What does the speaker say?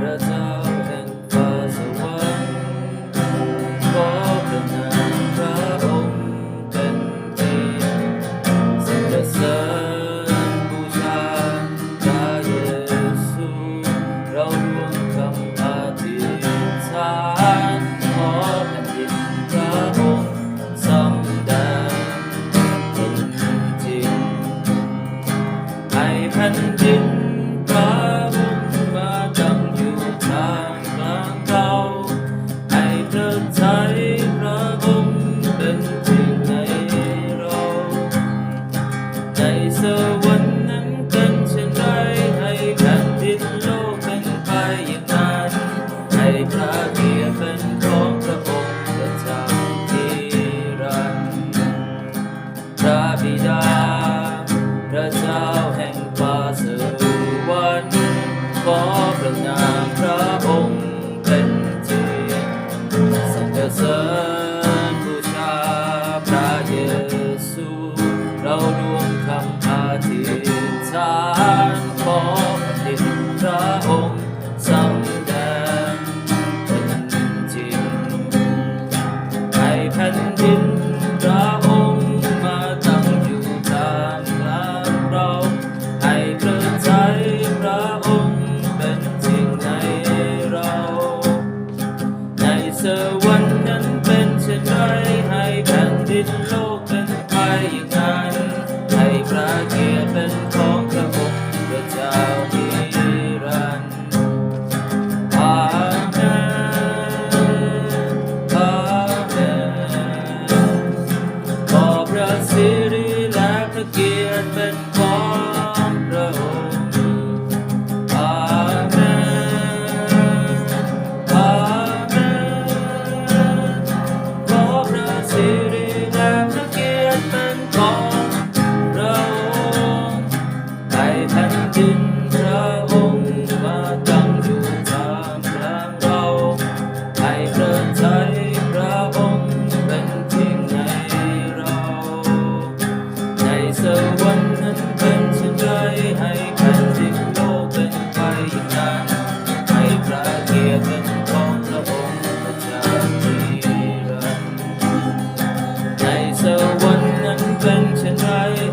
พระเจ้าแห่งฟ้าสวรรค์ขอพระนามพระองค์เป็นที่สรรเสริบูชาพระเยซูเรารวมคำอธิษฐานขอแผ่นดินพระองค์สำแดงจริงให้แผ่น พระเกียรติเป็นของพระองค์ประจำนิรันพระบิดา พระเจ้าแห่งฟ้าสวรรค์ขอประนามพระองค์เป็นที่สรรเสริญบูชาพระเยซู เรารวมคำอธิษฐานขอ วันนั้นเป็นเช่นไรให้แผ่นดินโลกเป็นไปอย่างนั้นให้พระเกียรติเป็นของพระองค์พระเจ้านิรันอาเมนอาเมนขอพรสิริ tonight.